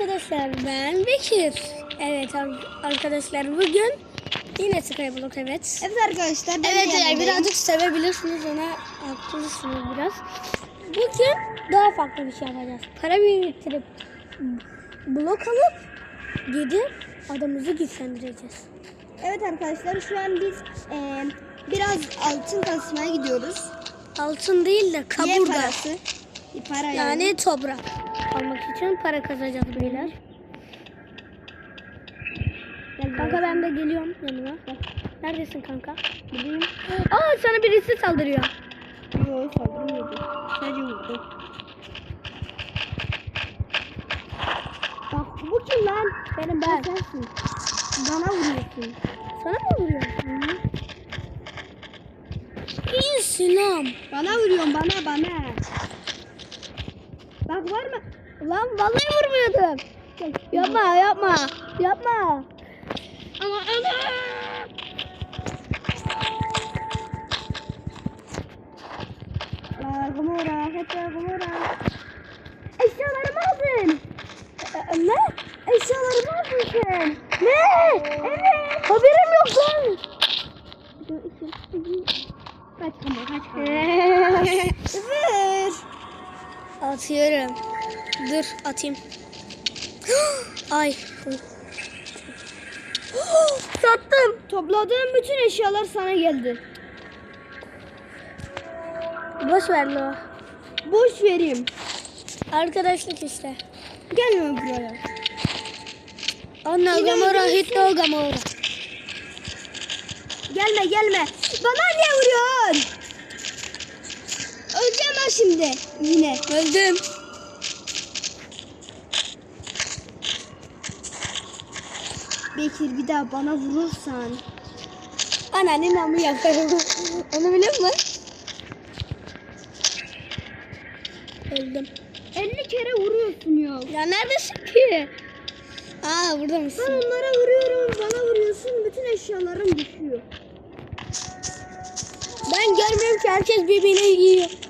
arkadaşlar ben Bekir. Evet ar- arkadaşlar bugün yine Skyblock evet. Evet arkadaşlar. Evet yanındayım. birazcık sevebilirsiniz ona haklısınız biraz. Bugün daha farklı bir şey yapacağız. Para biriktirip blok alıp gidip adamımızı güçlendireceğiz. Evet arkadaşlar şu an biz e, biraz altın kasmaya gidiyoruz. Altın değil de kaburga. Para yani. Yani toprak almak için para kazanacağız beyler. Gel Kanka ben de geliyorum yanına. Neredesin kanka? Buradayım. Aa sana birisi saldırıyor. Yok saldırmıyordu. Sadece vurdu. Bak bu kim lan? Benim ben. Sensin. Bana vuruyorsun. Sana mı vuruyor? İyisin lan. Bana vuruyorsun bana bana. Bak var mı? Lan vallahi vurmuyordum. Yapma yapma. Yapma. Ama. La Gomora, hatta Gomora. Eşyalarımı aldın. Ee, ne? Eşyalarımı aldın sen. Ne? Evet. Haberim yok lan. Kaç ama kaç ama. Sıfır. Atıyorum. Dur atayım. Ay. Sattım. Topladığım bütün eşyalar sana geldi. Boş ver lo. Boş vereyim. Arkadaşlık işte. Gelme buraya. Anna Gamora. Hitto Gamora. Gelme gelme. Bana niye vuruyorsun? Ben şimdi. Yine. Öldüm. Bekir bir daha bana vurursan. Anneannem namı yaparım. Onu biliyor musun? Öldüm. 50 kere vuruyorsun ya. Ya neredesin ki? Aa burada Ben mısın? onlara vuruyorum, bana vuruyorsun, bütün eşyalarım düşüyor. Ben görmüyorum ki herkes birbirini yiyor.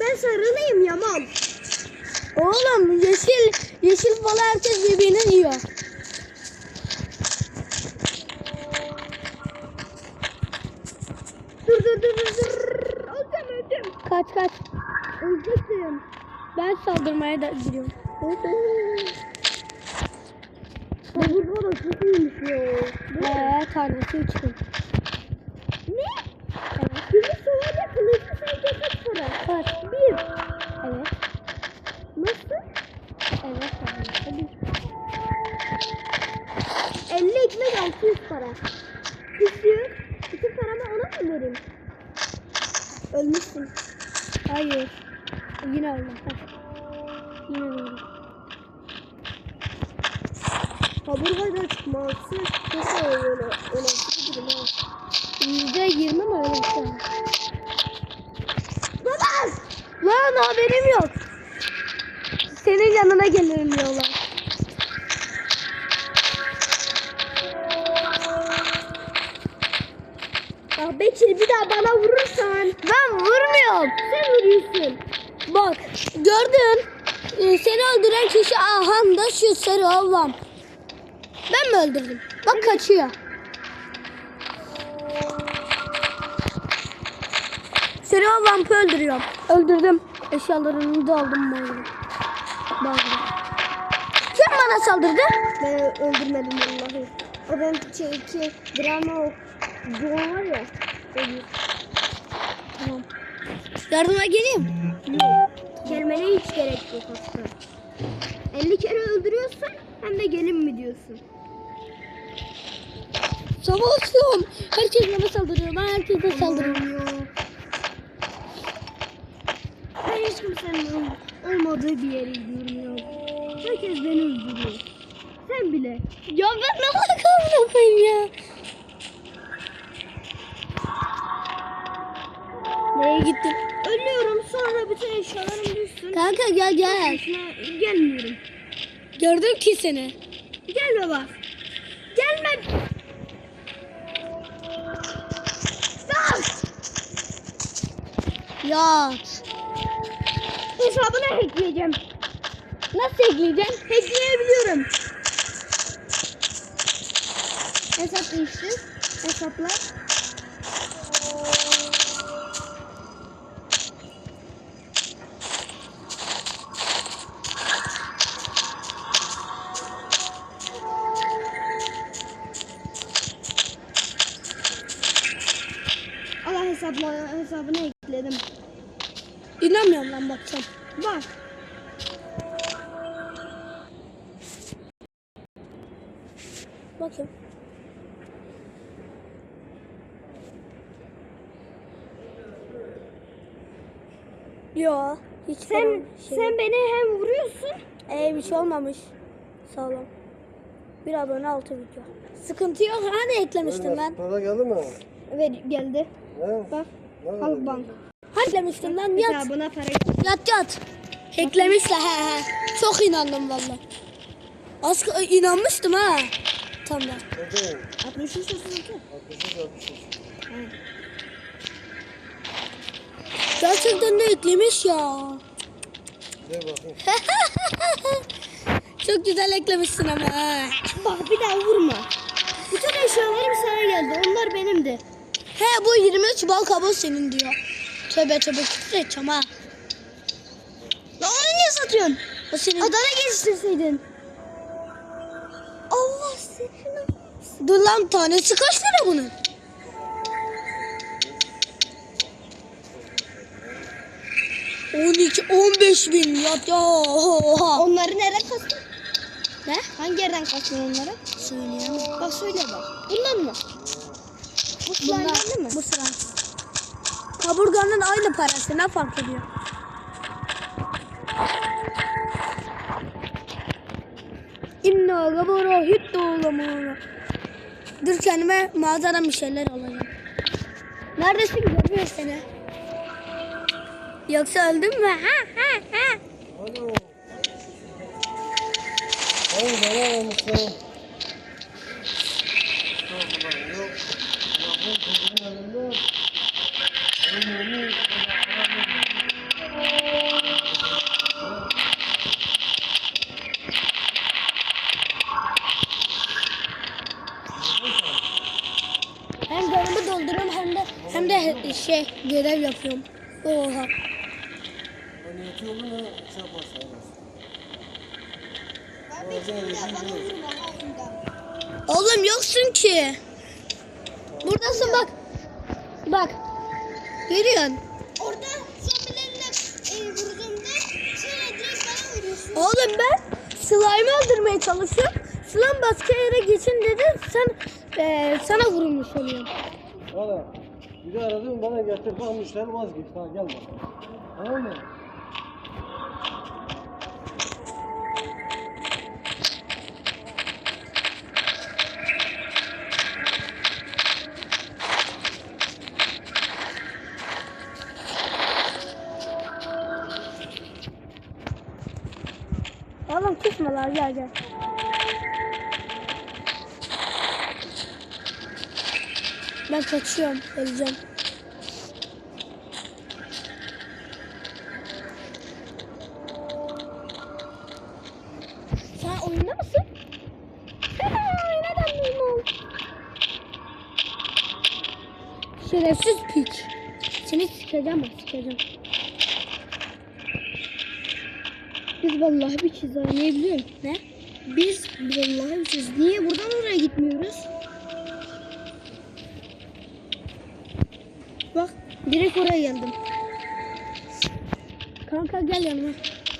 Ben sarılayım Yamal. Oğlum yeşil yeşil falan herkes birbirini yiyor. Dur dur dur dur dur. Öldüm öldüm. Kaç kaç. Ölecektim. Ben saldırmaya da gidiyorum. Bu da çok iyiymiş ya. Eee tanesi üç Lan haberim yok. Senin yanına gelirim diyorlar. Bak Bekir bir daha bana vurursan Ben vurmuyorum. sen vuruyorsun. Bak gördün. Ee, seni öldüren kişi aham da şu sarı ablam. Ben mi öldürdüm? Bak kaçıyor. Sarı ablamı öldürüyorum. Öldürdüm. Eşyalarını da aldım bağladım. Bağladım. Kim bana saldırdı? Ben öldürmedim vallahi. O ben şey, iki drama o John var ya. Ölüyor. Tamam. Yardıma geleyim. Yok. Gelmene hiç gerek yok aslında. 50 kere öldürüyorsun hem de gelin mi diyorsun? Savaşıyorum. Herkes bana saldırıyor. Ben herkese saldırıyorum. ya. Ben hiç kimsenin ol- olmadığı bir yere gidiyorum ya. Herkes beni öldürüyor. Sen bile. Ya ben ne yapayım ya? Nereye gittin? Ölüyorum sonra bütün eşyalarım düşsün. Kanka gel gel. Gelmiyorum. Gördüm ki seni. Gelme bak. Gelme. Bak. Ya Hesabını hackleyeceğim. Nasıl ekleyeceğim? Ekleyebiliyorum. Hesap değiştir. Hesaplar. Sen şey sen beni hem vuruyorsun. Ee, bir şey olmamış. Sağlam. Bir abone altı video. Sıkıntı yok. Hani eklemiştim ben. Para geldi mi? Ver geldi. He? Bak. Nerede? Halkbank. Hani eklemiştim lan yat. Hesabına para geldi. Yat yat. Eklemişler he he. Çok inandım valla. Az inanmıştım ha. Tamam. Nerede? 63 32. 63 63. Gerçekten de eklemiş ya. Ver bakayım. Çok güzel eklemişsin ama. Bak bir daha vurma. Bütün eşyalarım sana geldi. Onlar benimdi. He bu 23 bal kabuğu senin diyor. Tövbe tövbe küfür edeceğim ha. Lan onu niye satıyorsun? O senin. Adana geliştirseydin. Allah seni. Dur lan tanesi kaç lira bunun? On iki, on beş bin yat ya. Oha. Onları nereden kastın? Ne? Hangi yerden kastın onları? Söyleyemem. Bak söyle bak. Bundan mı? Bu slime'den mi? Bu sıra. Kaburganın aynı parası ne fark ediyor? İnna gabara hitto lamana. Dur kendime mağazadan bir şeyler alacağım. Neredesin görmüyor seni. Yoksa öldün mü? Ha ha ha. Alo. Hayır bana. Ömrünü Hem canımı dolduruyorum hem de hem de şey görev yapıyorum. Oha. Ne şey yaparsa. Bazen yediğin Oğlum yoksun ki. Buradasın bak. Bak. Görüyorsun. Orada zombilerle e, vurduğumda şöyle direkt bana vuruyorsun. Oğlum ben slime öldürmeye çalışıyorum. Slime başka yere geçin dedi. Sen eee, sana vurulmuş oluyorum. Valla bir de aradım bana getir bak müşteri vazgeçti ha gel bak. Tamam mı? Ben kaçıyorum. Öleceğim. Sen oyunda mısın? Neden bilmem. Şerefsiz piç. Seni sikeceğim ben sikeceğim. Biz vallahi bir çiz oynayabiliyor musun? Ne? Biz vallahi bir çiz. Niye buradan oraya gitmiyoruz? Bak direkt oraya geldim. Kanka gel yanıma.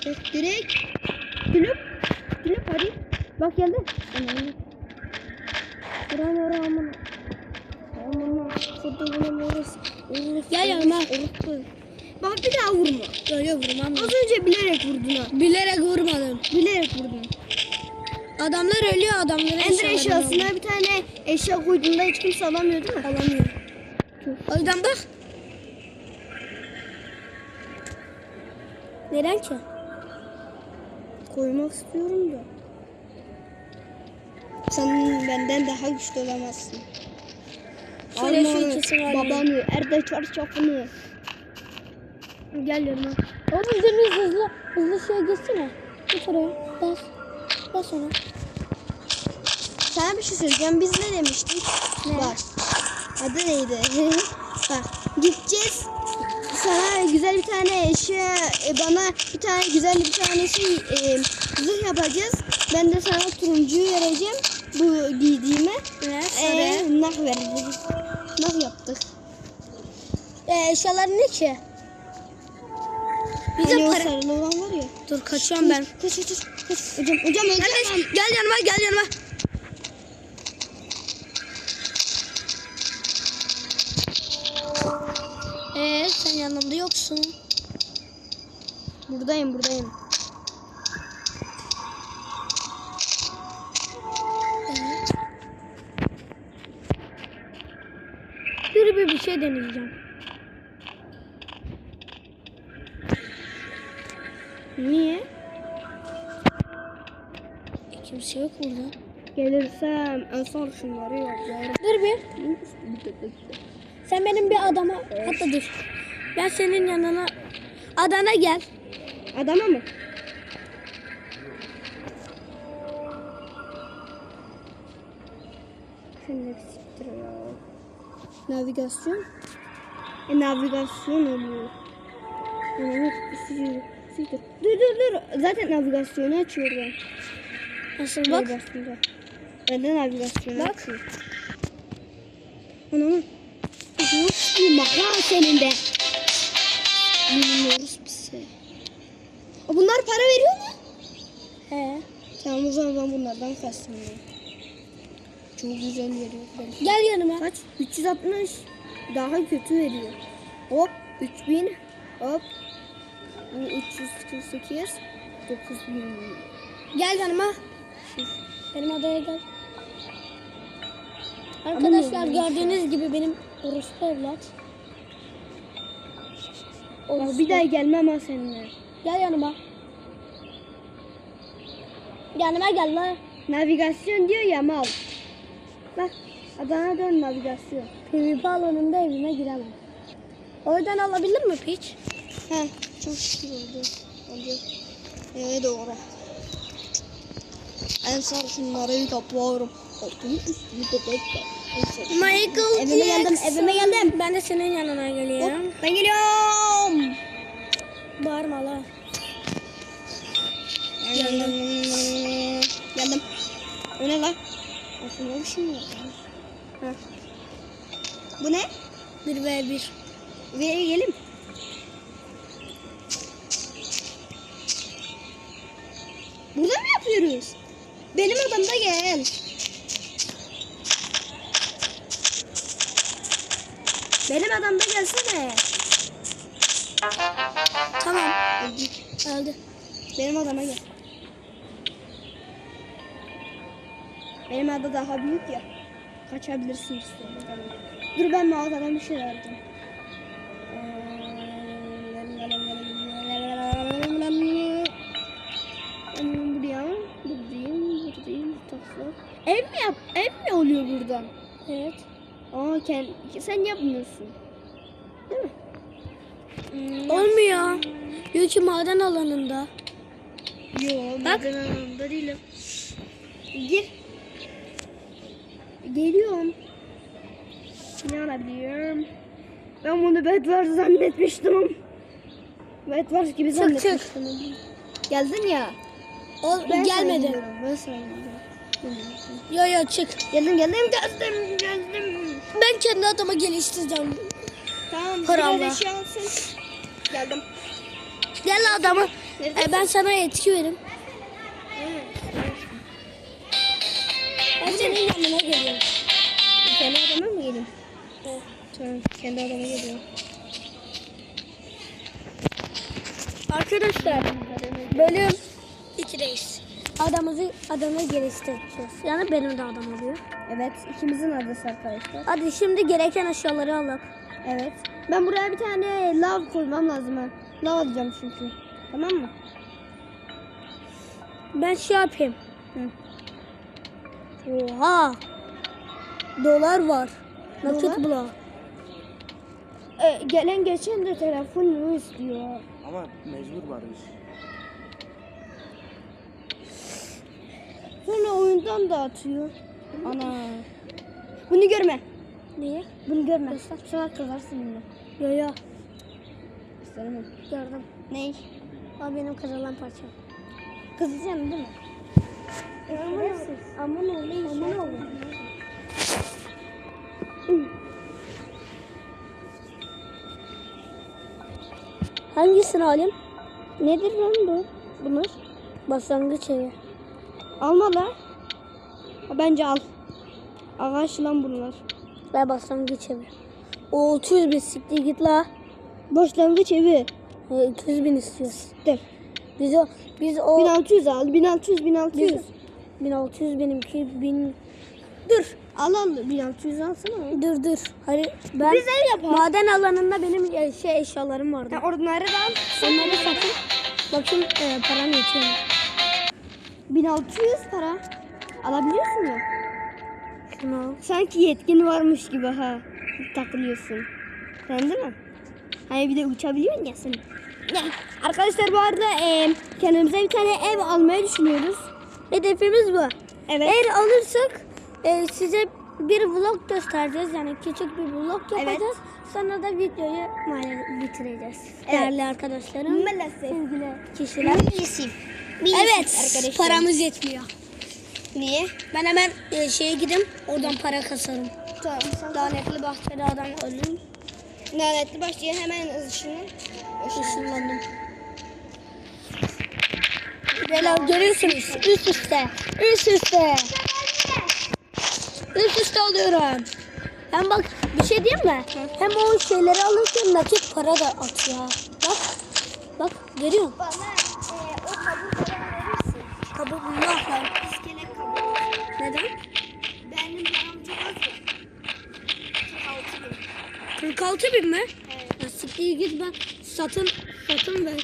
Bak direkt gülüp gülüp hadi. Bak geldi. Buram oram aman. Aman. Fotoğrafını orası. Gel yanıma. Bak bir daha vurma. Öyle vurmam. Az önce bilerek vurdun ha. Bilerek vurmadım. Bilerek vurdun. Adamlar ölüyor adamların Ender eşyalarını eşyasına bir tane eşya koyduğunda hiç kimse alamıyor değil mi? alamıyor. O yüzden bak. Neden ki? Koymak istiyorum da. Sen benden daha güçlü olamazsın. Şöyle şu Almanı, ikisini alayım. babanı, Erde çarşafını. Gel yanıma. Oğlum deniz hızlı hızlı şeye geçsene. Git oraya. Bas. Bas ona. Sana bir şey söyleyeceğim. Biz ne demiştik? Ne? Bak. Adı neydi? Bak. Gideceğiz. Sana güzel bir tane eşya, e, bana bir tane güzel bir tane şey e, zırh yapacağız. Ben de sana turuncuyu vereceğim. Bu giydiğime. Ne? Ee, nah vereceğiz. Nah yaptık. Ee, eşyalar ne ki? Bize Hani o para... sarılı olan var ya. Dur kaçıyorum ben. Kaç kaç kaç. Hocam hocam hocam. Kardeş gel yanıma gel yanıma. Yoksun. Buradayım buradayım. Bir bir bir şey deneyeceğim. Niye? Kimse yok burada. Gelirsem en son şunları yapacağım. Dur bir. Sen benim bir adama hatta dur. Ben senin yanına Adana gel. Adama mı? Siktir ya. Navigasyon. E navigasyon oluyor. Evet, siktir. Siktir. Dur dur dur. Zaten navigasyonu açıyor ben. Nasıl bak? Navigasyonda. Ben de navigasyonu Bak. açıyorum. Ananı. Rus bir senin de. Bilmiyoruz bize. Bunlar para veriyor mu? He. Tamam o zaman ben bunlardan kastım ya. Çok güzel veriyor. Ben. Gel yanıma. Kaç? 360. Daha kötü veriyor. Hop 3000. Hop. Bu 348. 9000. Gel yanıma. Benim adaya gel. Arkadaşlar gördüğünüz gibi benim orospu evlat. Bak bir daha gelmem ha seninle. Gel yanıma. Yanıma gel la. Navigasyon diyor ya mal. Bak Adana dön navigasyon. PvP alanında evime giremem. Oradan alabilir mi piç? He çok şükür oldu. Oldu. Ee doğru. En son şunları topluyorum. Altını üstünü toplayıp. Michael Evime geldim, Jackson. evime geldim. Ben de senin yanına geliyorum. Hop, ben geliyorum. Bağırma la. Geldim. Geldim. O ne lan? Aslında bir şey mi var? Bu ne? 1 ve 1. Ve gelin. Burada mı yapıyoruz? Benim adamda gel. Benim adamda gelsene. Tamam. Öldü. Benim adama gel. Benim ada daha büyük ya. Kaçabilirsin istiyorum. Dur ben mağazadan bir şey alacağım. Buraya. Ev mi yap? Ev mi oluyor buradan? Evet. Aa kend, sen yapmıyorsun. Değil mi? Olmuyor. Diyor ki maden alanında. Yok, maden alanında değilim. Gir. Geliyorum. Ne alabilirim? Ben bunu Bedwars zannetmiştim. Bedwars gibi Çık, zannetmiştim. Geldin ya. O Ben gelmedi. sana gidiyorum, Ben gidiyorum. Yo yo çık. Geldim geldim geldim geldim. Ben kendi adamı geliştireceğim. Tamam. Alsın. Geldim. Gel adamı. E, ben sana etki veririm. Ben senin yanına geliyorum. Kendi adama mı geleyim? Evet. Tamam. Kendi adama geliyorum. Arkadaşlar bölüm 2'deyiz. Adamımızı adamı geliştireceğiz. Yani benim de adam oluyor. Evet. ikimizin adresi arkadaşlar. Hadi şimdi gereken eşyaları alalım. Evet. Ben buraya bir tane lav koymam lazım ha. Lav alacağım çünkü. Tamam mı? Ben şey yapayım. Hı. Oha. Dolar var. Nakit bula. Ee, gelen geçen de telefonunu istiyor. Ama mecbur varmış. Şundan da atıyor. Ana. Bunu görme. Niye? Bunu görme. Sonra kızarsın bunu. Yo yo. İstemem. Gördüm. Ney? O benim kırılan parça. Kızacaksın değil mi? Aman oğlum. Aman oğlum. Hangisini alayım? Nedir lan bu? Bunlar? Başlangıç evi. Alma la. Bence al. Ağaç lan bunlar. Ve başlangıç evi. O 600 bin siktir git la. Başlangıç evi. E, 200 bin istiyoruz. De. Biz o, biz o 1600 al. 1600 1600. 1600 benimki 1000 Dur. Al al 1600 alsana. Dur dur. Hayır ben Biz ev yapalım. maden alanında benim e, şey eşyalarım vardı. Ha, onları da al. Onları satıp bakayım e, param yetiyor mu? 1600 para. Alabiliyorsun ya. Şunu al. Sanki yetkin varmış gibi ha. Takılıyorsun. Sen değil mi? Hani bir de uçabiliyorsun ya sen. Ya, arkadaşlar bu arada e, kendimize bir tane ev almayı düşünüyoruz. Hedefimiz bu. Evet. Eğer alırsak e, size bir vlog göstereceğiz. Yani küçük bir vlog yapacağız. Sonra da videoyu bitireceğiz. Evet. Değerli arkadaşlarım. Maalesef. Sevgili kişiler. Maalesef. Evet. Paramız yetmiyor. Niye? Ben hemen e, şeye gideyim. Oradan para kasarım. Tamam. Lanetli bahçede adam öldüm. Lanetli başlıyor hemen ışını. Işınlandım. Beyler görüyorsunuz. Üst üste. Üst üste. Üst üste alıyorum. Hem bak bir şey diyeyim mi? Hem o şeyleri alırken nakit para da atıyor. Bak. Bak görüyor musun? Bana e, o kabuğu bana Kabuk Allah lan. İskelet kabuğu. Neden? Benim param çok az ya. 46 bin. 46 bin mi? Evet. Ya siktir git ben satın satın ver.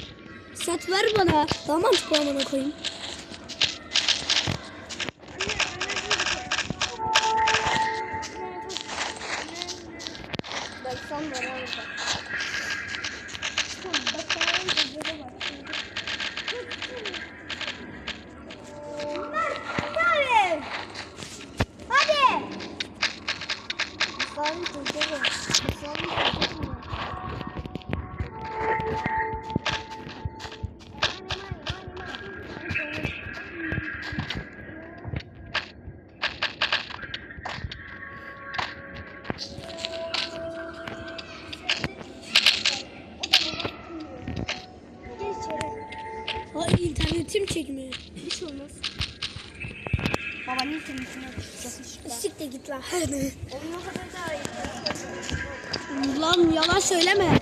Sat ver bana. Tamam amına koyayım. Çıkacağız. Siktir git lan. Lan yalan söyleme.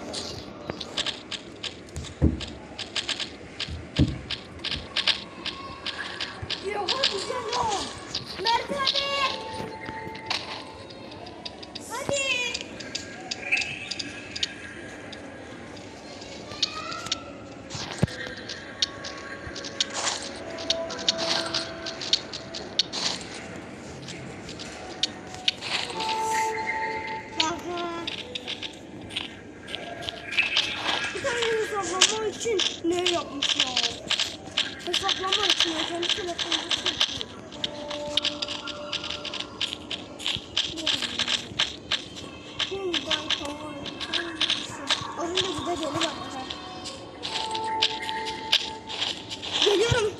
Geliyorum.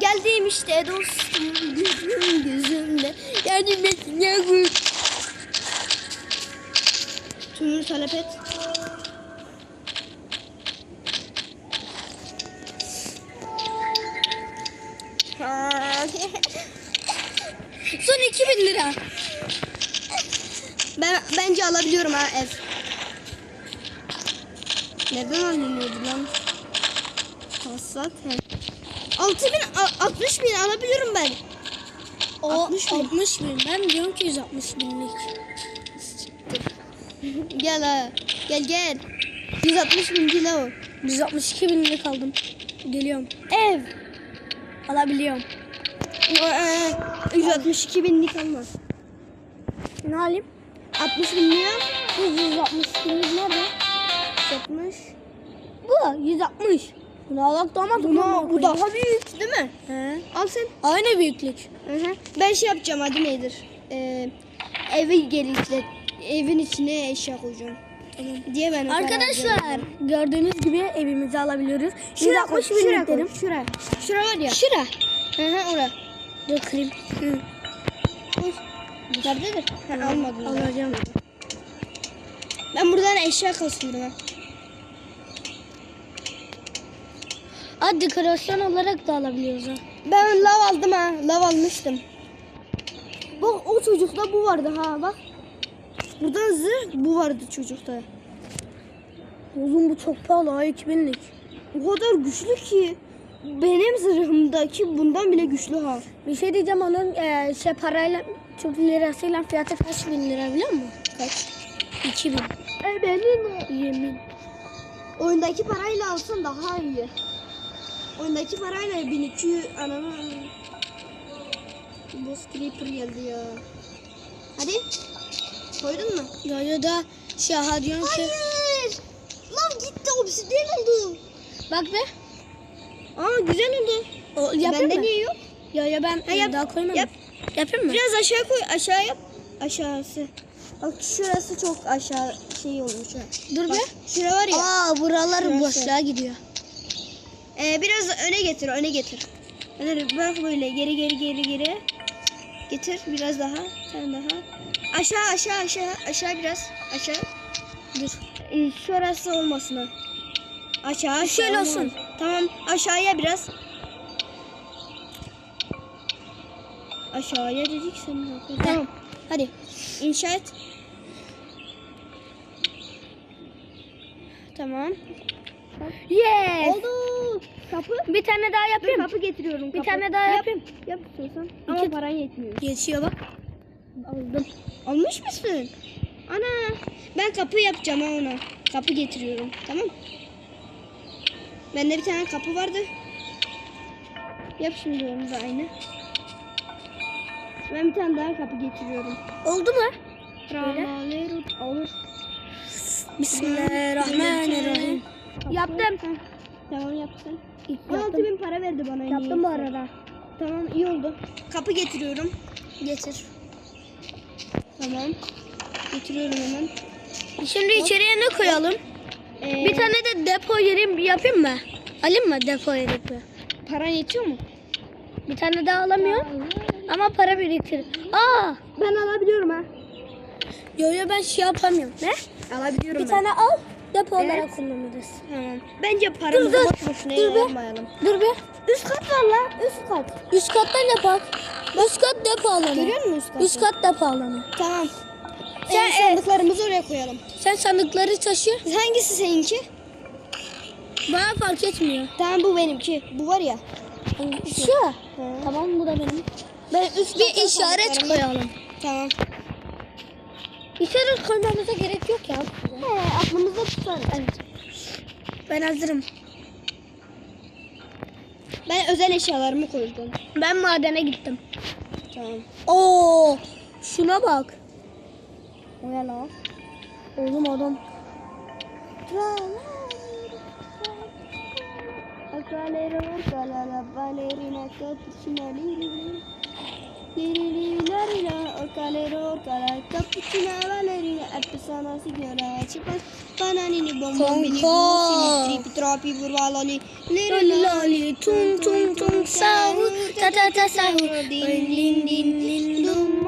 Geldim işte dostum gözüm gözümde. Yardım et yavrum. Tümünü talep et. Son 2000 lira. Ben bence alabiliyorum ha ev. Neden alınıyordu lan? Hasat he. 6000 a- 60 bin alabiliyorum ben. O 60 bin. 60 bin. Ben diyorum ki 160 binlik. Gel ha. Gel gel. 160 bin kilo. 162 binlik aldım. Geliyorum. Ev. Alabiliyorum. Ee, 162 binlik almaz. Ne alayım? 60 bin lira. 160 binlik nerede? 60. Bu 160. Bunu alak damat Buna, bu daha büyük değil mi? He. Al sen. Aynı büyüklük. Hı hı. Ben şey yapacağım adı nedir? Ee, evi geliştir. Evin içine eşya koyacağım. Tamam. Diye ben Arkadaşlar gördüğünüz gibi evimizi alabiliyoruz. Şuraya koy, 160 şuraya koy, şuraya. Şura var ya. Şura. Hı hı oraya. Dur kırayım. Hı. Nerededir? Ha, almadım. Alacağım. Ben buradan eşya kasıyorum ha. Aa, dekorasyon olarak da alabiliyoruz ha. Ben lav aldım ha. Lav almıştım. Bak o çocukta bu vardı ha bak. Buradan zırh bu vardı çocukta. Oğlum bu çok pahalı ha 2000'lik. O kadar güçlü ki. Benim zırhımdaki bundan bile güçlü ha. Bir şey diyeceğim onun e, şey parayla Türk lirasıyla fiyatı kaç bin lira biliyor musun? Kaç? 2000. E benim Yemin. Oyundaki parayla alsan daha iyi. Oyundaki parayla 1200 ananı Boss Creeper geldi ya. Hadi. Koydun mu? Ya ya da şaha diyorum ki. Hayır. Lan gitti obsidyen oldu. Bak be. Aa güzel oldu. O, yapayım Bende mı? niye yok? Ya ya ben Ha, yap, daha koymadım. yap. Yapayım mı? Biraz aşağı koy. Aşağı yap. Aşağısı. Bak şurası çok aşağı şey olmuş ha. Dur Bak, be. şura var ya. Aa buralar boşluğa gidiyor. Ee, biraz öne getir, öne getir. Öne bırak böyle geri geri geri geri. Getir biraz daha, sen daha. Aşağı aşağı aşağı aşağı biraz aşağı. Dur. Ee, şurası olmasın ha. Aşağı aşağı. Şöyle olsun. Tamam aşağıya biraz. Aşağıya dedik sen yapıyorsun? Tamam. Hadi inşa et. Tamam. Yes. Oldu. Kapı. Bir tane daha Dur yapayım. kapı getiriyorum. Bir kapı. tane daha Yap, yapayım. Yap istiyorsan. Ama İki- paran yetmiyor. Geçiyor bak. Aldım. Almış mısın? Ana. Ben kapı yapacağım ha ona. Kapı getiriyorum. Tamam. Bende bir tane kapı vardı. Yap şimdi onu da aynı. Ben bir tane daha kapı getiriyorum. Oldu mu? Olur. Bismillahirrahmanirrahim. Yaptım. Tamam. Yaptım. 16 bin para verdi bana. Yaptım bu arada. Tamam iyi oldu. Kapı getiriyorum. Getir. Tamam. Getiriyorum hemen. Şimdi içeriye ne koyalım? Ee, Bir tane de depo yeri yapayım mı? Alayım mı depo yeri? Paran yetiyor mu? Bir tane daha alamıyor. Ama para biriktir. Aa! Ben alabiliyorum ha. Yo yo ben şey yapamıyorum. Ne? Alabiliyorum Bir tane al. Depo Evet. olarak kullanırız. Tamam. Bence paramızı dur. boş boşuna Dur be. yormayalım. Dur bir. Üst kat var la. Üst kat. Üst kattan yapak. Üst kat depo alanı. Görüyor musun üst katı? Üst kat depo alanı. Tamam. Sen, Ee, sandıklarımızı oraya koyalım. Sen sandıkları taşı. Hangisi seninki? Bana fark etmiyor. Tamam bu benimki. Bu var ya. Şu. Tamam bu da benim. Ben üst Bir kata işaret koyalım. Tamam. İşaret koymamıza gerek yok ya. He, aklımızda tutar. Evet. Ben hazırım. Ben özel eşyalarımı koydum. Ben madene gittim. Tamam. Oo, şuna bak. O ne la? Oğlum adam. La Akalero kalala balerina artesana signora tung tung tung sahur ta ta ta sahur din din din dum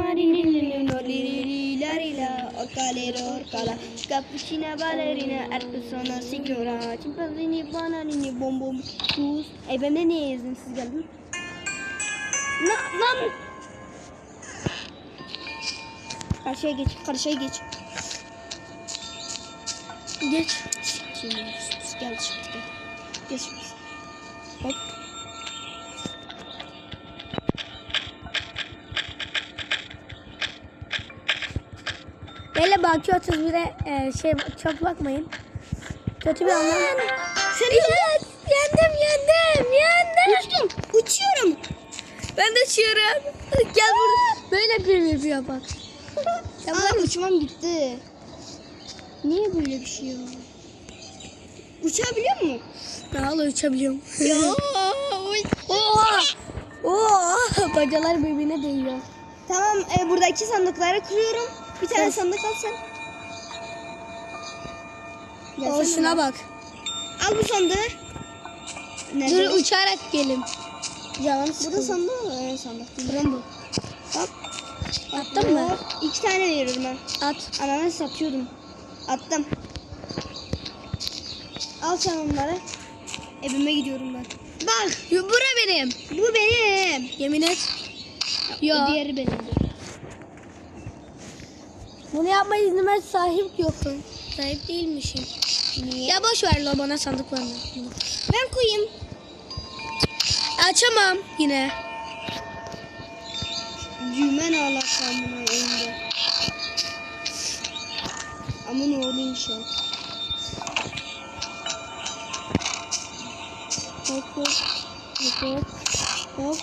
Akalero kala cappuccina balerina artesana signora cimpazini bananini bombom bus E bende niye izinsiz geldin? Na, lan! Karşıya geç, karşıya geç. Geç. Şimdi gel şimdi gel. Geç. Hop. Böyle baki 31'e e, şey çok bakmayın. Kötü bir anlam. Seni Evet, yendim yendim yendim. uçtum. Uçuyorum. Ben de uçuyorum. Gel buraya. Böyle bir yapıyor bak. Aa, uçmam gitti. Niye böyle bir şey ya? Uçabiliyor mu? Daha da uçabiliyorum. Ya. Oha! Oha! Bacalar birbirine değiyor. tamam e, buradaki sandıkları kırıyorum. Bir tane Evet. sandık al sen. O Gelsene şuna bak. Al bu sandığı. Nerede? Dur uçarak gelin. Canım Bu da sıkıldı. sandık mı? Evet sandık. Buram bu. Attın mı? İki tane veriyorum ben. At. Ben satıyordum. Attım. Al sen onları. Evime gidiyorum ben. Bak Bura benim. bu benim. Yemin et. Bu Yok. diğeri benim. Bunu yapma iznime sahip yoksun. Sahip değilmişim. Niye? Ya boş ver la bana sandıklarını. ben koyayım. Açamam yine. Düğmen ağlatsam bunu elinde. Ama ne oluyor inşallah. Hop hop. Hop hop. Hop.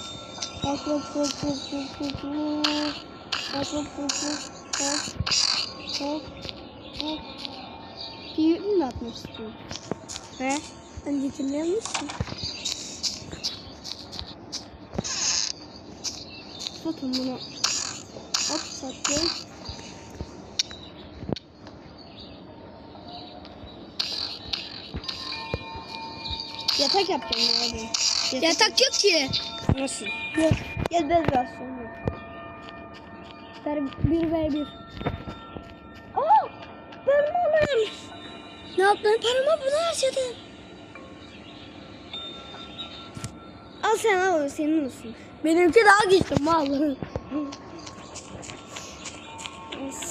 Hop hop hop hop hop hop hop. Hop hop hop hop. Hop. Hop. Hop. Piyut mu atmak istiyorsun? He? Öncekinde yanlışsın. Satın bunu. Hop sattım. Yatak yapacağım ya abi. Yatak. Yatak yok ki. Nasıl? Yok. Gel ver sonra. Ver bir ver bir. Aa! Ben malım. Ne yaptın? Paramı buna harcadın. Al sen al senin olsun. Benimki daha güçlü mal.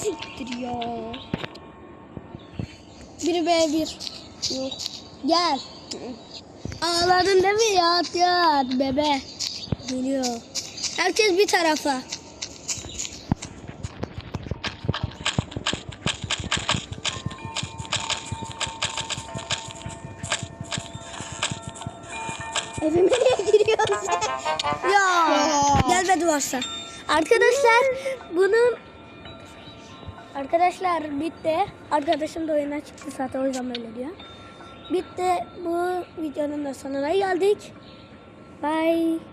Siktir ya. Bir ve bir. Yok. Gel. Ağladın değil mi? Yat yat bebe. Geliyor. Herkes bir tarafa. Evime niye giriyorsun? Ya. Gel be duvarsa. Arkadaşlar bunun Arkadaşlar bitti. Arkadaşım da oyuna çıktı zaten o yüzden böyle diyor. Bitti. Bu videonun da sonuna geldik. Bye.